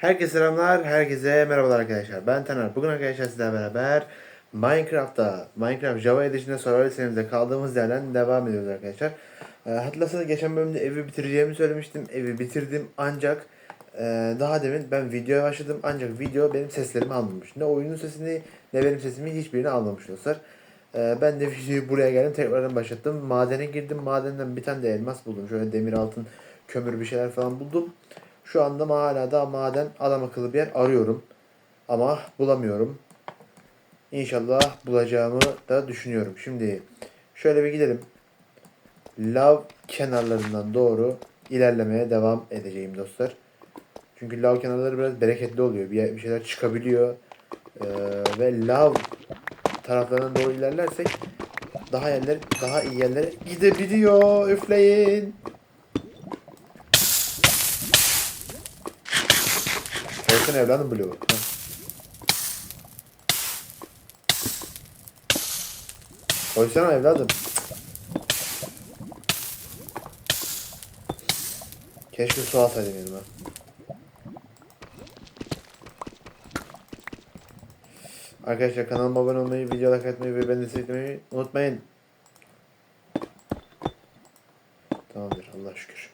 Herkese selamlar, herkese merhabalar arkadaşlar. Ben Taner. Bugün arkadaşlar sizlerle beraber Minecraft'ta, Minecraft Java Edition'da Survival serimizde kaldığımız yerden devam ediyoruz arkadaşlar. Ee, hatırlarsanız geçen bölümde evi bitireceğimi söylemiştim. Evi bitirdim ancak e, daha demin ben videoya başladım ancak video benim seslerimi almamış. Ne oyunun sesini ne benim sesimi hiçbirini almamış dostlar. Ee, ben de videoyu buraya geldim tekrardan başlattım. Madene girdim. Madenden bir tane de elmas buldum. Şöyle demir altın, kömür bir şeyler falan buldum. Şu anda hala da maden adam akıllı bir yer arıyorum. Ama bulamıyorum. İnşallah bulacağımı da düşünüyorum. Şimdi şöyle bir gidelim. Lav kenarlarından doğru ilerlemeye devam edeceğim dostlar. Çünkü lav kenarları biraz bereketli oluyor. Bir, bir şeyler çıkabiliyor. Ee, ve lav taraflarına doğru ilerlersek daha yerler daha iyi yerlere gidebiliyor. Üfleyin. Koysana evladım bloğu. Heh. Koysana evladım. Keşke su alsaydım yanıma. Arkadaşlar kanalıma abone olmayı, video like atmayı ve beni desteklemeyi unutmayın. Tamamdır Allah şükür.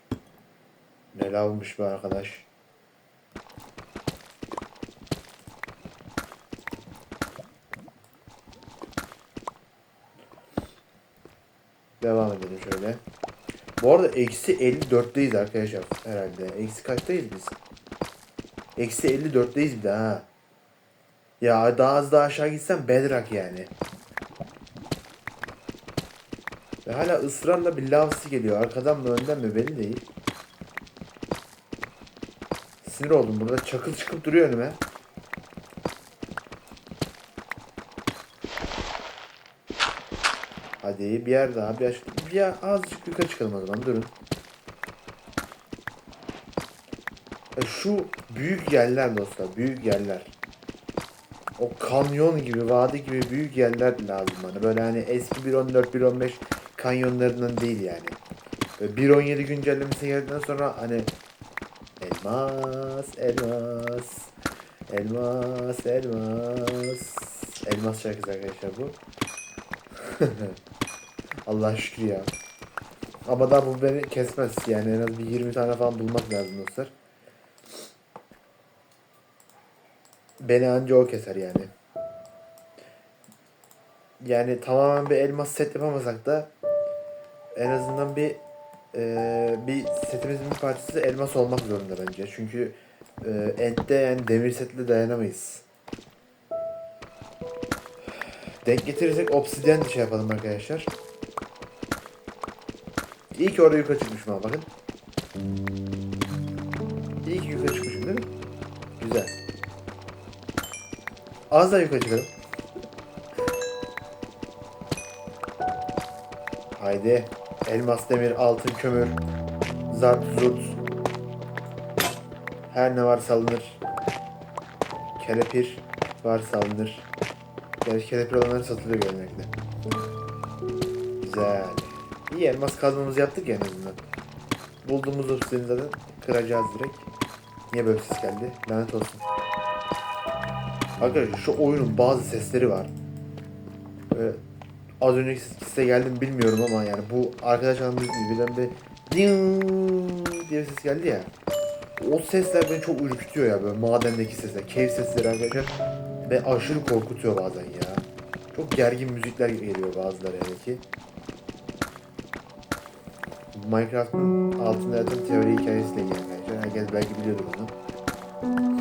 Ne lavmış be arkadaş. Edelim şöyle. Bu arada eksi 54'teyiz arkadaşlar herhalde. Eksi kaçtayız biz? Eksi 54'teyiz bir daha ha. Ya daha az daha aşağı gitsem bedrock yani. Ve hala ısrarla bir lavsi geliyor. Arkadan mı önden mi belli değil. Sinir oldum burada. Çakıl çıkıp duruyor önüme. Hadi bir yer daha bir, aç bir azıcık yukarı çıkalım o zaman durun. E, şu büyük yerler dostlar büyük yerler. O kanyon gibi vadi gibi büyük yerler lazım bana. Böyle hani eski 1.14 1.15 kanyonlarından değil yani. Böyle 1.17 güncellemesi geldikten sonra hani elmas elmas elmas elmas elmas şarkısı arkadaşlar bu. Allah şükür ya. Ama daha bu beni kesmez. Yani en az bir 20 tane falan bulmak lazım dostlar. Beni anca o keser yani. Yani tamamen bir elmas set yapamasak da en azından bir e, bir setimizin bir parçası elmas olmak zorunda bence. Çünkü e, End'de yani demir setle dayanamayız. Denk getirirsek obsidyen şey yapalım arkadaşlar. İyi ki orada yukarı çıkmışım ha bakın. İyi ki yukarı çıkmışım değil mi? Güzel. Az daha yukarı çıkalım. Haydi. Elmas, demir, altın, kömür. Zart, zurt. Her ne varsa alınır. Kelepir varsa alınır. Gerçi kelepir olanları satılıyor genellikle. Güzel. İyi elmas kazmamızı yaptık ya en azından. Bulduğumuz obsidiyeni zaten kıracağız direkt. Niye böyle ses geldi? Lanet olsun. Arkadaşlar şu oyunun bazı sesleri var. Böyle az önceki size geldim bilmiyorum ama yani bu arkadaş gibi birden bir diye bir ses geldi ya. O sesler beni çok ürkütüyor ya böyle madendeki sesler. Cave sesleri arkadaşlar. Ve aşırı korkutuyor bazen ya. Çok gergin müzikler geliyor bazıları yani ki. Minecraft'ın altında yatan teori hikayesiyle arkadaşlar. Herkes belki biliyordur onu.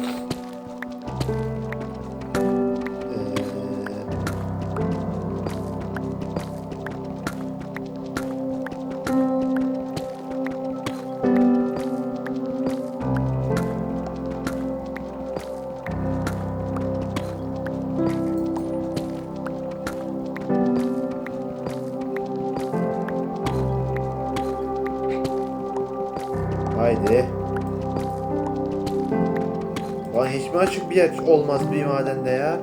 Bir olmaz bir madende ya?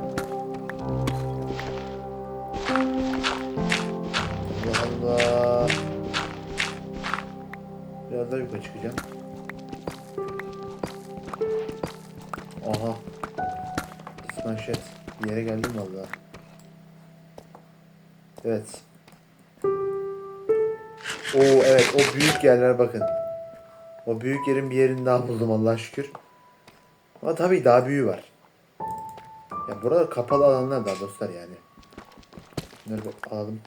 Allah Allah. Biraz daha yukarı çıkacağım. Aha. Manşet. Bir yere geldim valla. Evet. Oo evet o büyük yerler bakın. O büyük yerin bir yerini daha buldum Allah'a şükür. Ama tabii daha büyüğü var. Ya burada kapalı alanlar daha dostlar yani. Bunları alalım.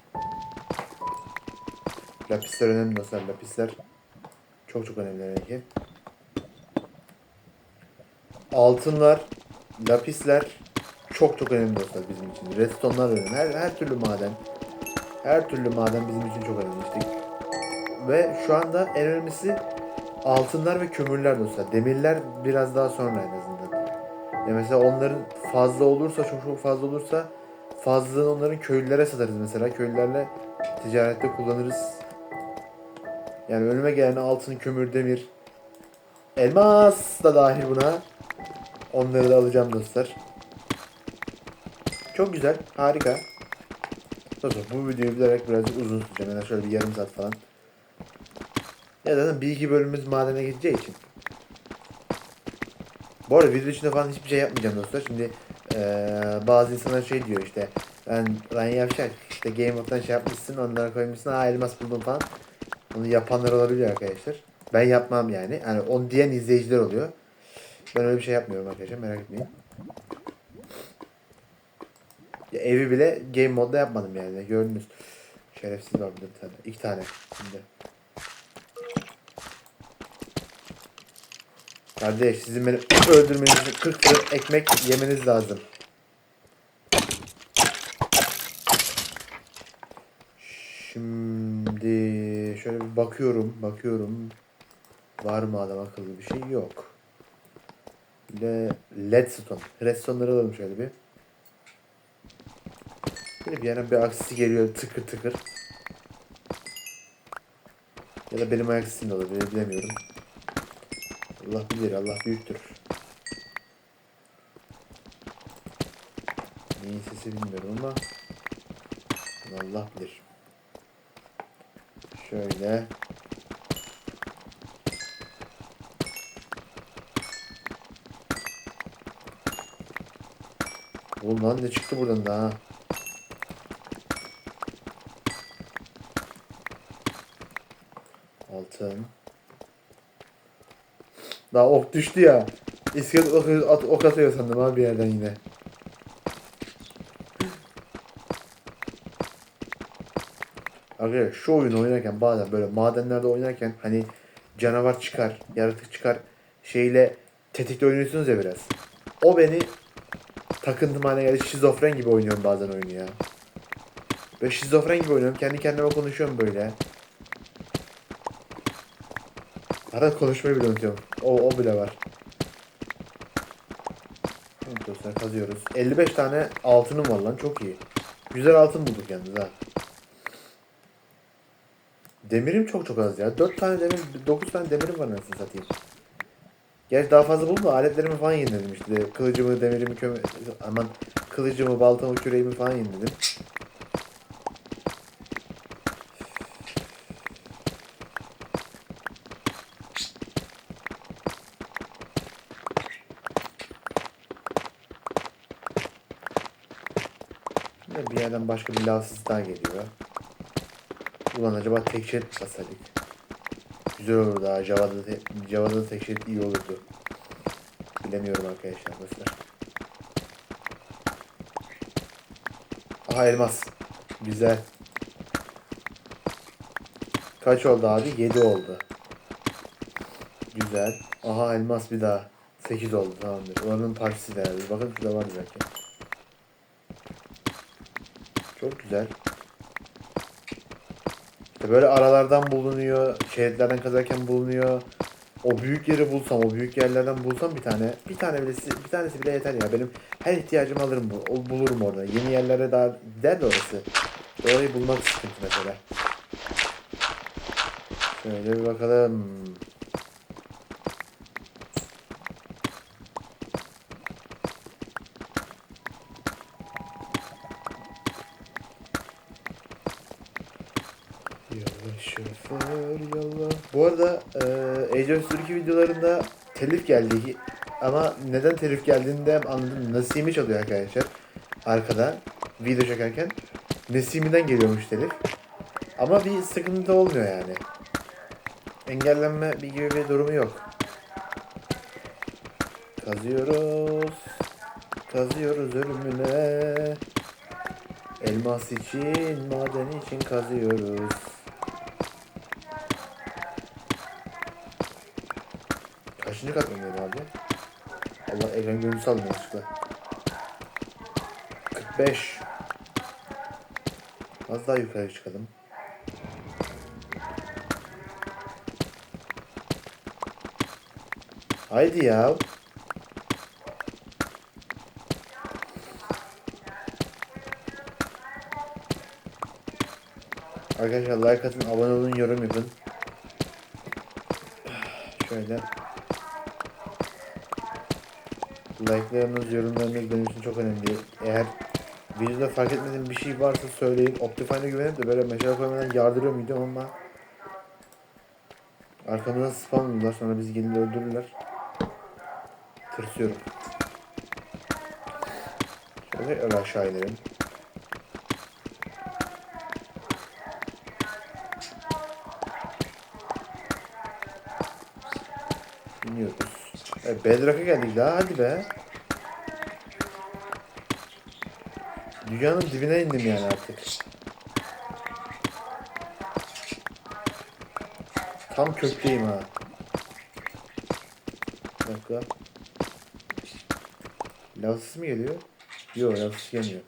Lapisler önemli dostlar. Lapisler çok çok önemli demek ki. Altınlar, lapisler çok çok önemli dostlar bizim için. Redstone'lar önemli. Her, her türlü maden. Her türlü maden bizim için çok önemli işte. Ve şu anda en önemlisi altınlar ve kömürler dostlar. Demirler biraz daha sonra en azından. Ya mesela onların fazla olursa çok çok fazla olursa fazlalığını onların köylülere satarız mesela. Köylülerle ticarette kullanırız. Yani önüme gelen altın, kömür, demir, elmas da dahil buna. Onları da alacağım dostlar. Çok güzel, harika. Dostlar bu videoyu bilerek birazcık uzun tutacağım. Yani şöyle bir yarım saat falan. Ya zaten bir iki bölümümüz madene gideceği için. Bu arada video içinde falan hiçbir şey yapmayacağım dostlar. Şimdi eee, bazı insanlar şey diyor işte ben lan yavşak işte Game Mode'dan şey yapmışsın onlara koymuşsun ha elmas buldum falan. Onu yapanlar olabiliyor arkadaşlar. Ben yapmam yani. Yani onu diyen izleyiciler oluyor. Ben öyle bir şey yapmıyorum arkadaşlar merak etmeyin. Ya evi bile game modda yapmadım yani gördünüz. Şerefsiz var bir tane. İki tane. Şimdi. Kardeş sizin beni öldürmeniz için 40 fırın ekmek yemeniz lazım. Şimdi şöyle bir bakıyorum, bakıyorum. Var mı adam akıllı bir şey? Yok. Le Ledstone. Redstone'ları alalım şöyle bir. Böyle bir yana bir aksisi geliyor tıkır tıkır. Ya da benim ayak de olabilir bilemiyorum. Allah bilir Allah büyüktür. Neyin sesi bilmiyorum ama Allah bilir. Şöyle. Oğlum lan ne çıktı buradan da ha? Altın. Daha ok düştü ya. İskelet ok, at, ok atıyor sandım abi bir yerden yine. Arkadaşlar şu oyunu oynarken bazen böyle madenlerde oynarken hani canavar çıkar, yaratık çıkar şeyle tetikte oynuyorsunuz ya biraz. O beni takıntım haline geldi. Şizofren gibi oynuyorum bazen oyunu ya. Böyle şizofren gibi oynuyorum. Kendi kendime konuşuyorum böyle. Arada konuşmayı bile unutuyorum. O, o bile var. Dostlar kazıyoruz. 55 tane altınım var lan çok iyi. Güzel altın bulduk yalnız ha. Demirim çok çok az ya. 4 tane demir, 9 tane demirim var nasıl satayım. Gerçi daha fazla buldum aletlerimi falan yeniledim işte. Kılıcımı, demirimi, kömür... Aman kılıcımı, baltamı, küreğimi falan yeniledim. Başka bir lavsız daha geliyor. Ulan acaba tek şerit mi basaydık? Güzel olurdu ha. Java'da, te, Java'da tek şerit iyi olurdu. Bilemiyorum arkadaşlar dostlar. Aha elmas. Güzel. Kaç oldu abi? 7 oldu. Güzel. Aha elmas bir daha. 8 oldu tamamdır. Oranın partisi de herhalde. Bakın şurada var zaten. Çok güzel. İşte böyle aralardan bulunuyor, şeritlerden kazarken bulunuyor. O büyük yeri bulsam, o büyük yerlerden bulsam bir tane, bir tane bile, bir tanesi bile yeter ya. Benim her ihtiyacımı alırım, bulurum orada. Yeni yerlere daha gider de orası. Orayı bulmak sıkıntı mesela. Şöyle bir bakalım. E, History 2 videolarında telif geldi. ama neden telif geldiğini de anladım. Nasimi çalıyor arkadaşlar. Arkada video çekerken. Nesimi'den geliyormuş telif. Ama bir sıkıntı olmuyor yani. Engellenme bir gibi bir durumu yok. Kazıyoruz. Kazıyoruz ölümüne. Elmas için, maden için kazıyoruz. Kaçıncı katmandayım abi? Allah ekran görüntüsü aldım yanlışlıkla. 45. Az daha yukarı çıkalım. Haydi ya. Arkadaşlar like atın, abone olun, yorum yapın. Şöyle. Like'larınız, yorumlarınız benim için çok önemli. Eğer videoda fark etmediğim bir şey varsa söyleyin. Optifine'e güvenip de böyle meşale koymadan yardırıyorum videom ama arkamızdan spamlıyorlar sonra bizi gelin öldürürler. Tırsıyorum. Şöyle öyle aşağı inelim. İniyoruz. Evet, Bedrock'a geldik daha hadi be. Dünyanın dibine indim yani artık. Tam kökteyim ha. Bir dakika. Lavsız mı geliyor? Yok lavsız gelmiyor.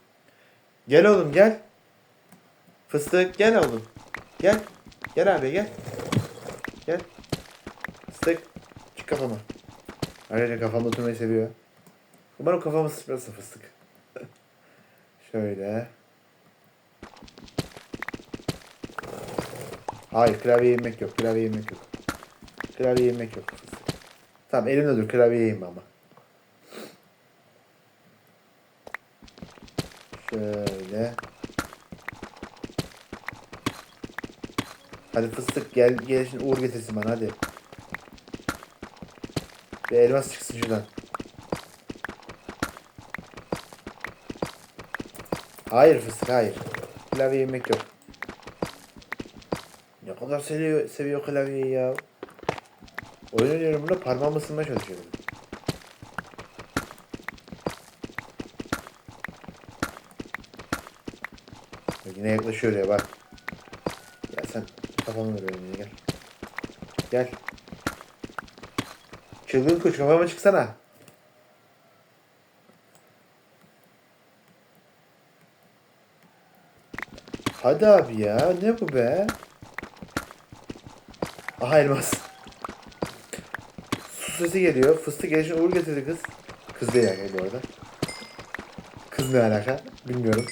Gel oğlum gel. Fıstık gel oğlum. Gel. Gel abi gel. Gel. Fıstık. Çık kafama. Ayrıca kafamda oturmayı seviyor. Umarım kafamı sıçmasın fıstık. Şöyle. Hayır klavye yemek yok. Klavye yemek yok. Klavye yemek yok. Tamam elimde dur klavye yiyeyim ama. Şöyle. Hadi fıstık gel gel şimdi uğur getirsin bana hadi. Bir elmas çıksın şuradan. Hayır fıstık hayır. Klavye yemek yok. Ne kadar seviyor, seviyor klavyeyi ya. Oyun oynuyorum burada parmağımı ısınmaya çalışıyorum. Yine yaklaşıyor ya bak. Ya sen kafamı ver benim gel. Gel. Çılgın kuş kafama çıksana. Hadi abi ya ne bu be? Aha elmas. Su sesi geliyor. Fıstık gelişine uğur getirdi kız. Kız değil yani bu arada. Kız ne alaka? Bilmiyorum.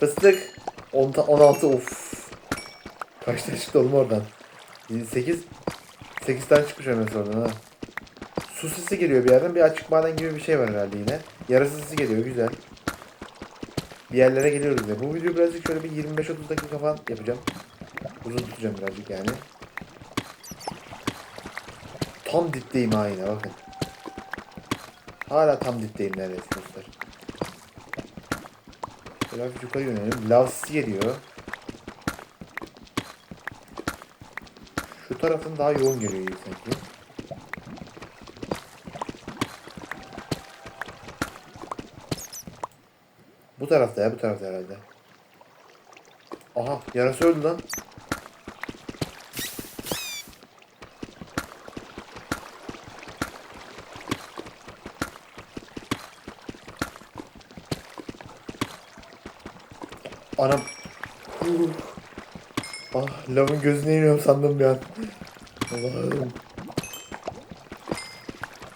Fıstık. 10 ta- 16 of. Kaç tane çıktı oğlum oradan? 8 8 tane çıkmış hemen sonra ha. Su sesi geliyor bir yerden. Bir açık maden gibi bir şey var herhalde yine. Yarası sesi geliyor güzel. Bir yerlere geliyoruz ya. Bu video birazcık şöyle bir 25-30 dakika falan yapacağım. Uzun tutacağım birazcık yani. Tam dipteyim ha yine bakın. Hala tam dipteyim neredeyse dostlar. Hafif yukarı yönelelim. Lav sesi geliyor. Tarafın daha yoğun geliyor iyi sanki. Bu tarafta ya bu tarafta herhalde. Aha yarası öldü lan. Anam. Uh. Ah lavın gözüne iniyorum sandım bir an. Allah'ım.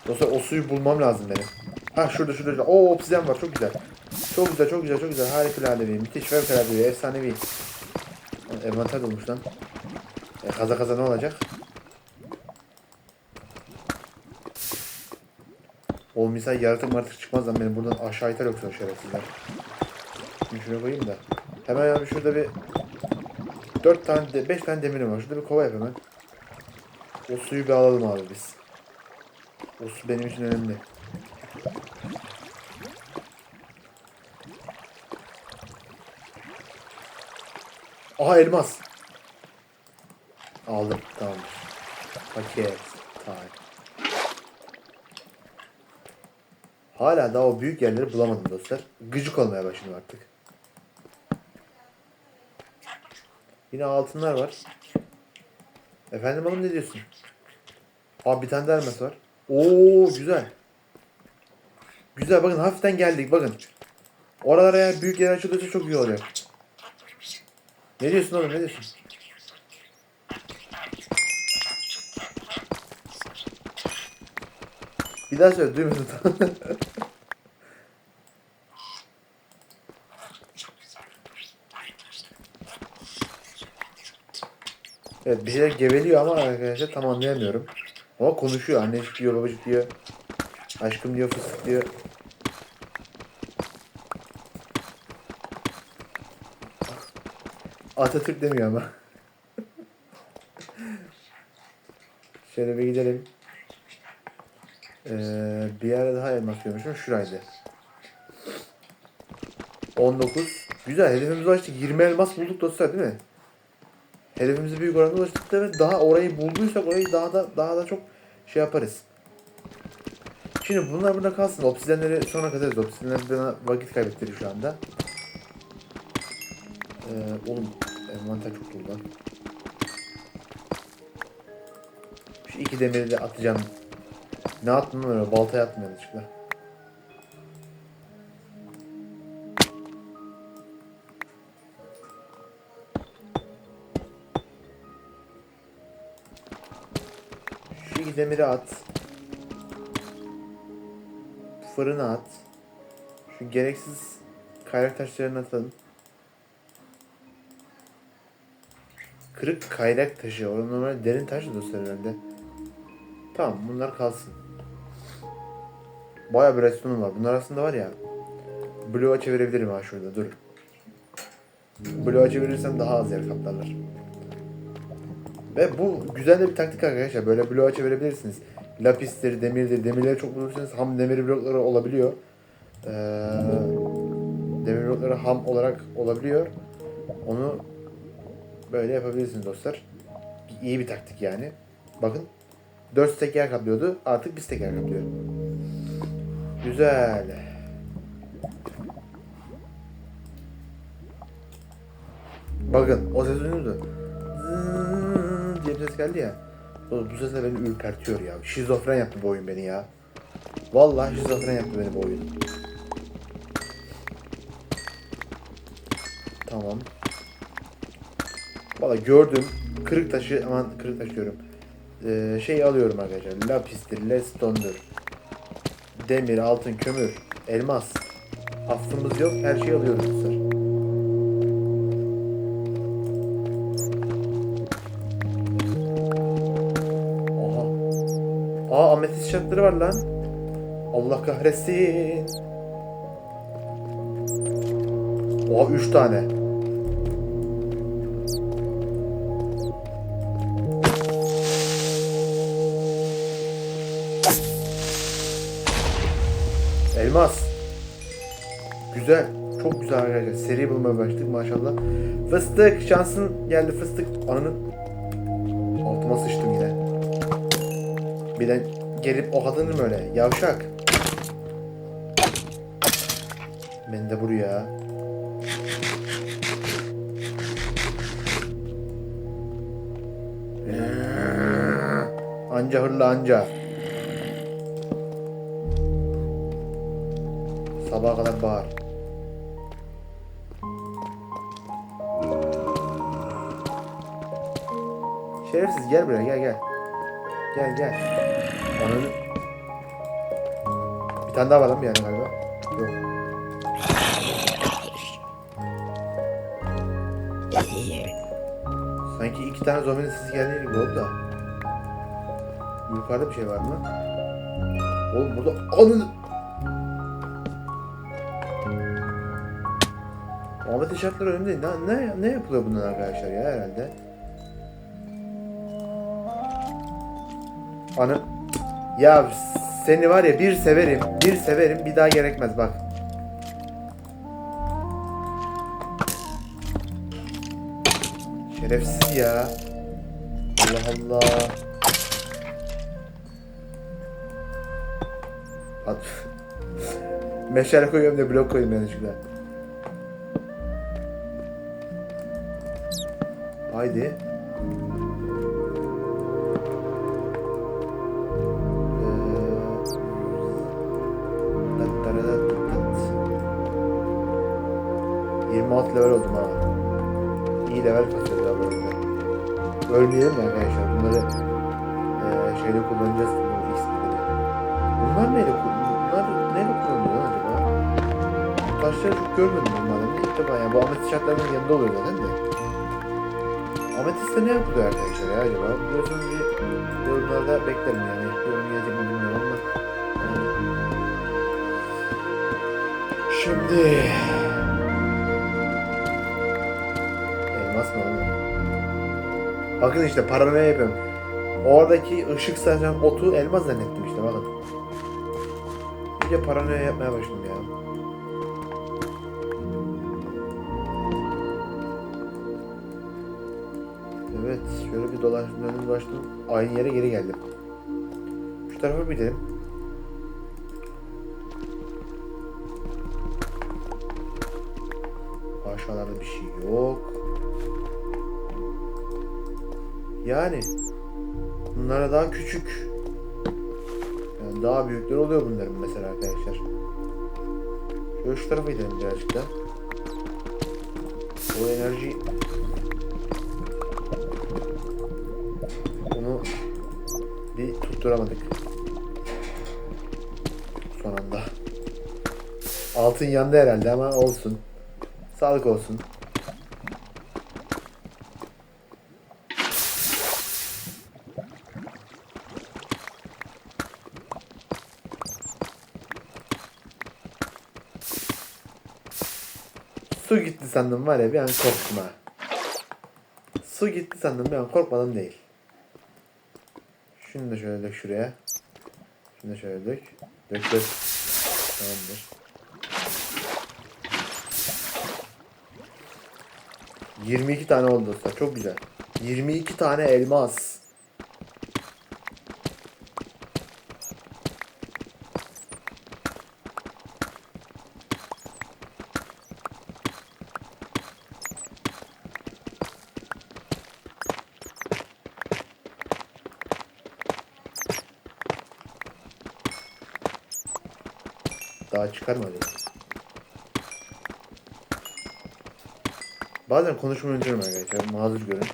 Dostlar o suyu bulmam lazım benim. Ha şurada şurada. Oo obsidian var çok güzel. Çok güzel çok güzel çok güzel. Harikulade bir. Müthiş fevkalade bir. Efsanevi. Envanter olmuş lan. E, kaza kaza ne olacak? O misal yaratık maratık çıkmaz lan benim buradan aşağı iter yoksa şerefsizler. Şimdi şuraya koyayım da. Hemen yani şurada bir 4 tane, de, 5 tane demirim var. Şurada bir kova yap hemen. O suyu bir alalım abi biz. O su benim için önemli. Aha elmas. Aldım. Tamamdır. Paket. Tamam. Hala daha o büyük yerleri bulamadım dostlar. Gıcık olmaya başladım artık. Yine altınlar var. Efendim hanım ne diyorsun? Abi bir tane daha elmas var. Oo güzel. Güzel bakın hafiften geldik bakın. Oralara eğer büyük yer açılırsa çok iyi oluyor. Ne diyorsun oğlum ne diyorsun? Bir daha söyle duymadım. evet bir şeyler geveliyor ama arkadaşlar tam anlayamıyorum. Ama konuşuyor. Annecik diyor, babacık diyor. Aşkım diyor, fıstık diyor. Atatürk demiyor ama. Şöyle bir gidelim. Ee, bir yere daha elmas görmüşüm. Şuraydı. 19. Güzel. Hedefimizi ulaştık. 20 elmas bulduk dostlar değil mi? Hedefimizi büyük oranda ulaştık ve daha orayı bulduysak orayı daha da daha da çok şey yaparız. Şimdi bunlar burada kalsın. Obsidenleri sonra katarız. Obsidenler bana vakit kaybettiriyor şu anda. Ee, oğlum envanter çok dolu lan. Şu iki demiri de atacağım. Ne öyle? Baltaya attım yanlışlıkla. İki demiri at. Fırına at. Şu gereksiz kayrak taşlarını atalım. Kırık kayrak taşı. Orada normal derin taş da dostlar herhalde. Tamam bunlar kalsın. Bayağı bir restonum var. Bunlar aslında var ya. Blue'a çevirebilirim ha şurada. Dur. Blue'a çevirirsem daha az yer kaplarlar. Ve bu güzel de bir taktik arkadaşlar. Böyle bloğa çevirebilirsiniz. Lapistir, demirdir. Demirleri çok bulursanız ham demir blokları olabiliyor. Ee, demir blokları ham olarak olabiliyor. Onu böyle yapabilirsiniz dostlar. İyi bir taktik yani. Bakın 4 stek yer kaplıyordu. Artık bir stek yer kaplıyor. Güzel. Bakın o ses duyuyordu. Ses geldi ya. O, bu ses de beni ürpertiyor ya. Şizofren yaptı bu oyun beni ya. Vallahi şizofren yaptı beni bu oyun. Tamam. Valla gördüm. Kırık taşı, aman kırık taş diyorum. Ee, şey alıyorum arkadaşlar. Lapistir, lestone'dur. Demir, altın, kömür, elmas. Affımız yok. Her şeyi alıyoruz Şartları var lan. Allah kahretsin. Oha 3 tane. Elmas. Güzel. Çok güzel arkadaşlar. Seri bulmaya başladık maşallah. Fıstık. Şansın geldi fıstık. Ananın. Altıma sıçtım yine. Bir de gelip o kadını mı öyle? Yavşak. Ben de buraya. Anca hırla anca. Sabaha kadar bağır. Şerefsiz gel buraya gel gel. Gel gel. Ananı. Bir tane daha var lan bir yana galiba. Yok. Sanki iki tane zombinin sesi geldiği gibi oldu da. Yukarıda bir şey var mı? Oğlum burada ananı. Ahmet şartlar önemli değil. Ne, ne, ne yapılıyor bundan arkadaşlar ya herhalde? Anı. Ya Seni var ya bir severim, bir severim, bir daha gerekmez bak. Şerefsiz ya. Allah Allah. At. Meşale koyuyorum da blok koyayım yanlışlıkla. Haydi. 26 level oldum ha. İyi level kasıyoruz abi böyle. Ölmeyelim mi arkadaşlar? Bunları eee şeyde kullanacağız. Bu ismini. Bunlar neyle kullanılıyor? Bunlar neyle kullanılıyor acaba? Taşları çok görmedim bunlardan. İlk defa yani bu ametist şartlarının yanında oluyor zaten de. Ametiste ne yapılıyor arkadaşlar ya acaba? Biliyorsunuz bir yorumlarda beklerim yani. Yorum gelecek mi bilmiyorum ama. Şimdi... Bakın işte paranoya yapıyorum. Oradaki ışık saçan otu elmas zannettim işte bakın. İyice paranoya yapmaya başladım ya. Evet, şöyle bir dolaştım, dolaştım. Aynı yere geri geldim. Şu tarafa bir gidelim. Aşağılarda bir şey yok. Yani bunlara daha küçük yani daha büyükler oluyor bunların mesela arkadaşlar. Şöyle şu tarafa gidelim birazcık da. O enerji Bunu bir tutturamadık. Son anda. Altın yandı herhalde ama olsun. Sağlık olsun. Su gitti sandım var ya bir an korktum ha. Su gitti sandım bir an korkmadım değil. Şunu da şöyle dök şuraya. Şunu da şöyle dök. Dök dök. Tamamdır. Yirmi iki tane oldu dostlar. Çok güzel. 22 tane elmas. Daha çıkar mı acaba? Bazen konuşmayı unutuyorum arkadaşlar. Mazur görün.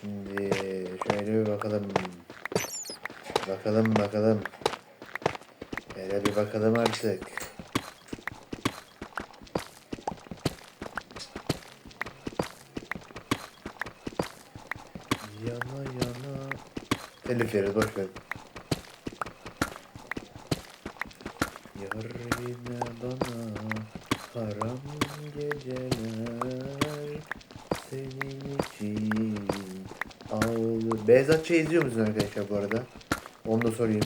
Şimdi şöyle bir bakalım. Bakalım bakalım. Şöyle bir bakalım artık. Yana yana. Telif yeriz boş ver. Ağlı. Beyzatçı izliyor musunuz arkadaşlar bu arada? Onu da sorayım.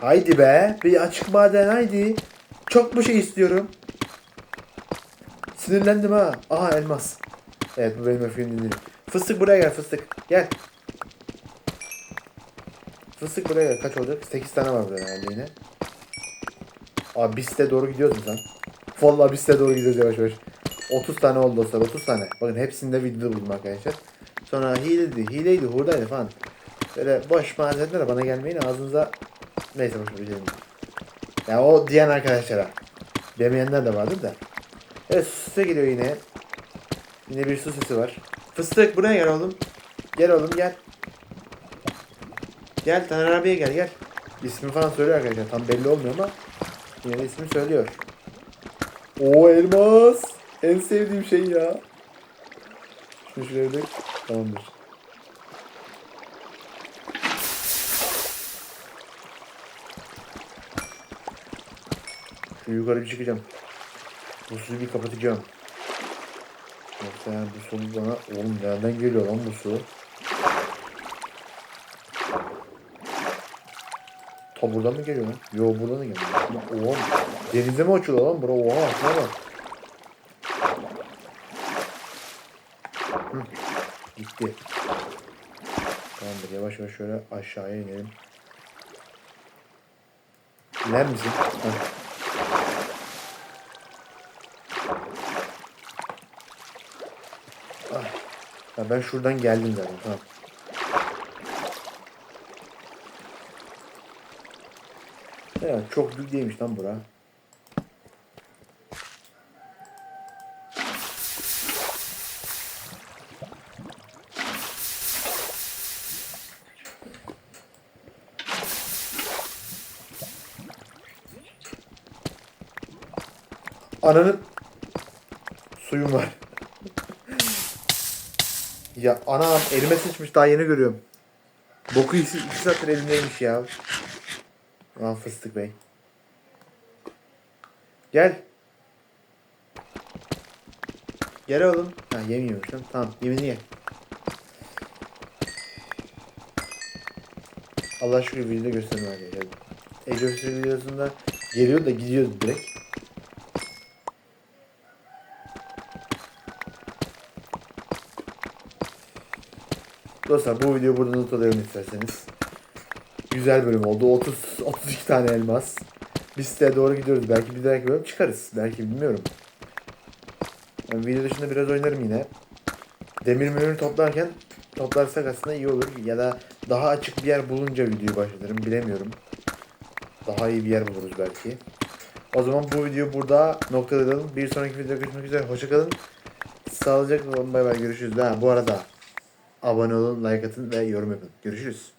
Haydi be. Bir açık maden haydi. Çok bu şey istiyorum. Sinirlendim ha. Aha elmas. Evet bu benim öfkemi dinledim. Fıstık buraya gel fıstık. Gel. Fıstık buraya gel. Kaç olacak? 8 tane var burada herhalde yine. Abi biz de doğru gidiyoruz mu sen? Vallahi biz de doğru gidiyoruz yavaş yavaş. 30 tane oldu dostlar 30 tane. Bakın hepsinde videoda buldum arkadaşlar. Sonra hileydi, hileydi, hurdaydı falan. Böyle boş malzemelere bana gelmeyin ağzınıza neyse boş bir şey Ya o diyen arkadaşlara. Demeyenler de vardır da. Evet su sesi geliyor yine. Yine bir su sesi var. Fıstık buraya gel oğlum. Gel oğlum gel. Gel Taner abiye gel gel. İsmi falan söylüyor arkadaşlar. Tam belli olmuyor ama yine ismi söylüyor. O elmas. En sevdiğim şey ya. Şunu şuraya dök. Tamamdır. Şu yukarı bir çıkacağım. Bu suyu bir kapatacağım. Yoksa yani bu su bana oğlum nereden geliyor lan bu su? Ta buradan mı geliyor lan? Yo buradan da geliyor. Oğlum denize mi açılıyor lan bura? Oha şuna bak. Hı, gitti. Tamamdır yavaş yavaş şöyle aşağıya inelim. İner misin? Heh. Ah. Ya ben şuradan geldim zaten tamam. Ya çok büyük değilmiş lan bura. Ananın suyum var. ya anam elime sıçmış daha yeni görüyorum. Boku iki, iki saattir elimdeymiş ya. Aa fıstık bey. Gel. Gel oğlum. Ha yemiyormuş. Tamam yemini ye. Allah şükür videoda göstermiyor arkadaşlar. Age of videosunda geliyor da gidiyor direkt. Dostlar bu videoyu burada not alıyorum isterseniz. Güzel bölüm oldu. 30 32 tane elmas. Biz siteye doğru gidiyoruz. Belki bir dahaki bölüm çıkarız. Belki bilmiyorum. Yani video dışında biraz oynarım yine. Demir mürünü toplarken toplarsak aslında iyi olur. Ya da daha açık bir yer bulunca videoyu başlatırım. Bilemiyorum. Daha iyi bir yer buluruz belki. O zaman bu videoyu burada noktalayalım. Bir sonraki videoda görüşmek üzere. Hoşçakalın. Sağlıcakla kalın. Bay bay görüşürüz. Ha, bu arada abone olun, like atın ve yorum yapın. Görüşürüz.